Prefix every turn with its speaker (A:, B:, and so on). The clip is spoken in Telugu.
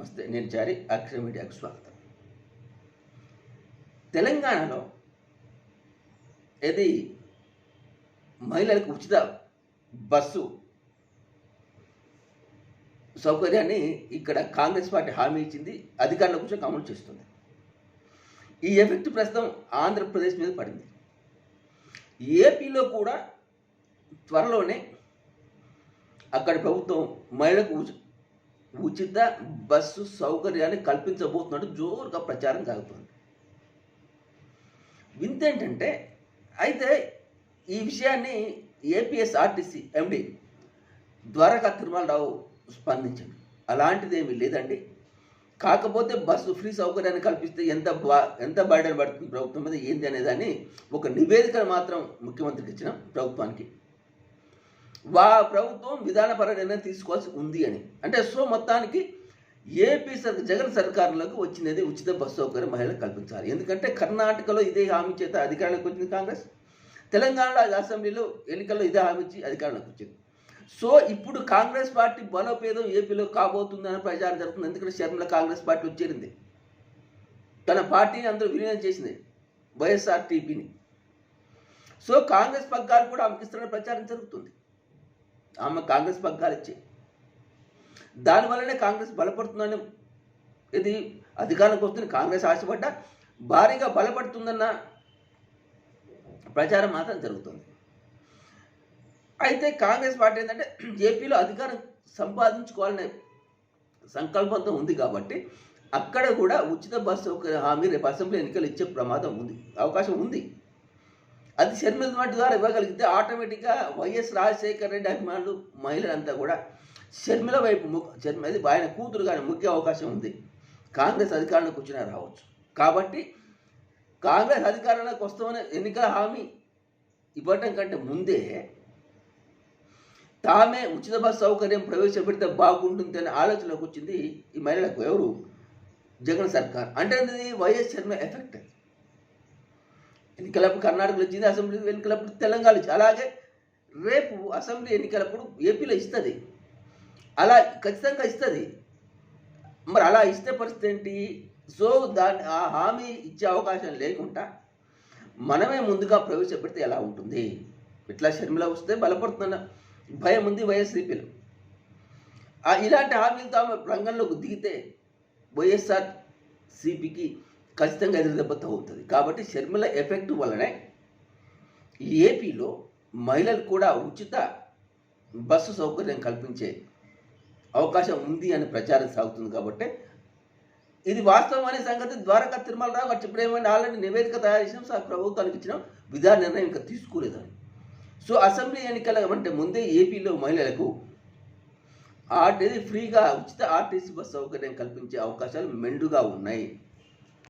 A: నమస్తే నేను చారి అక్షర మీడియాకు స్వాగతం. తెలంగాణలో ఇది మహిళలకు ఉచిత బస్సు సౌకర్యాన్ని ఇక్కడ కాంగ్రెస్ పార్టీ హామీ ఇచ్చింది అధికారుల కోసం అమలు చేస్తుంది. ఈ ఎఫెక్ట్ ప్రస్తుతం ఆంధ్రప్రదేశ్ మీద పడింది. ఏపీలో కూడా త్వరలోనే అక్కడి ప్రభుత్వం మహిళలకు ఉచిత బస్సు సౌకర్యాన్ని కల్పించబోతున్నట్టు జోరుగా ప్రచారం సాగుతుంది వింత ఏంటంటే అయితే ఈ విషయాన్ని ఏపీఎస్ఆర్టీసీ ఎండి ద్వారకా తిరుమలరావు స్పందించండి అలాంటిది ఏమీ లేదండి. కాకపోతే బస్సు ఫ్రీ సౌకర్యాన్ని కల్పిస్తే ఎంత బా ఎంత బయట పడుతుంది ప్రభుత్వం మీద ఏంది అనేదాన్ని ఒక నివేదికను మాత్రం ముఖ్యమంత్రికి ఇచ్చిన ప్రభుత్వానికి. వా ప్రభుత్వం విధానపర నిర్ణయం తీసుకోవాల్సి ఉంది అని. అంటే సో మొత్తానికి ఏపీ సర్ జగన్ సర్కారులకు వచ్చినది ఉచిత బస్సు సౌకర్యం మహిళలకు కల్పించాలి. ఎందుకంటే కర్ణాటకలో ఇదే హామీ చేత అధికారంలోకి వచ్చింది కాంగ్రెస్. తెలంగాణలో అసెంబ్లీలో ఎన్నికల్లో ఇదే హామీ ఇచ్చి అధికారంలోకి వచ్చింది. సో ఇప్పుడు కాంగ్రెస్ పార్టీ బలోపేదం ఏపీలో కాబోతుందని ప్రచారం జరుగుతుంది. ఎందుకంటే శర్మల కాంగ్రెస్ పార్టీ వచ్చేరింది తన పార్టీని అందరూ విలీనం చేసింది వైఎస్ఆర్ టీపీని సో కాంగ్రెస్ పగ్గాలు కూడా ఆమెకి ప్రచారం జరుగుతుంది. ఆమె కాంగ్రెస్ పగ్గాలు ఇచ్చి. దానివల్లనే కాంగ్రెస్ బలపడుతుందని ఇది అధికారంలోకి వస్తుంది. కాంగ్రెస్ ఆశపడ్డ భారీగా బలపడుతుందన్న ప్రచారం మాత్రం జరుగుతుంది. అయితే కాంగ్రెస్ పార్టీ ఏంటంటే ఏపీలో అధికారం సంపాదించుకోవాలనే సంకల్పంతో ఉంది కాబట్టి అక్కడ కూడా ఉచిత బస్సు సౌకర్య హామీ రేపు అసెంబ్లీ ఎన్నికలు ఇచ్చే ప్రమాదం ఉంది. అవకాశం ఉంది. అది షర్మిల వాటి ద్వారా ఇవ్వగలిగితే ఆటోమేటిక్గా వైఎస్ రాజశేఖర రెడ్డి అభిమానులు మహిళలంతా కూడా షర్మిల వైపు ము- షర్మిల అది ఆయన కూతురు కానీ ముఖ్య అవకాశం ఉంది. కాంగ్రెస్ అధికారంలోకి వచ్చినా రావచ్చు. కాబట్టి కాంగ్రెస్ అధికారంలోకి వస్తామని ఎన్నికల హామీ ఇవ్వటం కంటే ముందే తామే ఉచిత బస్ సౌకర్యం ప్రవేశపెడితే బాగుంటుంది అనే ఆలోచనలోకి వచ్చింది ఈ మహిళలకు ఎవరు? జగన్ సర్కార్. అంటే ఇది వైఎస్ శర్మ ఎఫెక్ట్. ఎన్నికలప్పుడు కర్ణాటకలో వచ్చింది అసెంబ్లీ ఎన్నికలప్పుడు తెలంగాణ ఇచ్చింది? అలాగే రేపు అసెంబ్లీ ఎన్నికలప్పుడు ఏపీలో ఇస్తుంది. అలా ఖచ్చితంగా ఇస్తుంది. మరి అలా ఇస్తే పరిస్థితి ఏంటి? సో దాని ఆ హామీ ఇచ్చే అవకాశం లేకుండా మనమే ముందుగా ప్రవేశపెడితే ఎలా ఉంటుంది? ఇట్లా షర్మిల వస్తే బలపడుతున్న భయం ఉంది వైఎస్ఆర్పీలో ఇలాంటి హామీలతో ఆమె రంగంలోకి దిగితే వైఎస్ఆర్ సిపికి ఖచ్చితంగా ఎదురు దెబ్బ తగ్గుతుంది కాబట్టి షర్మిల ఎఫెక్ట్ వల్లనే ఏపీలో మహిళలు కూడా ఉచిత బస్సు సౌకర్యం కల్పించే అవకాశం ఉంది అని ప్రచారం సాగుతుంది కాబట్టి ఇది వాస్తవం అనే సంగతి ద్వారకా తిరుమలరావు గారు చెప్పడం ఏమైనా ఆల్రెడీ నివేదిక తయారు చేసినాం ప్రభుత్వానికి ఇచ్చిన. విధాన నిర్ణయం ఇంకా తీసుకోలేదని. సో అసెంబ్లీ ఎన్నికల అంటే ముందే ఏపీలో మహిళలకు ఆర్టీసీ ఫ్రీగా ఉచిత ఆర్టీసీ బస్సు సౌకర్యం కల్పించే అవకాశాలు మెండుగా ఉన్నాయి.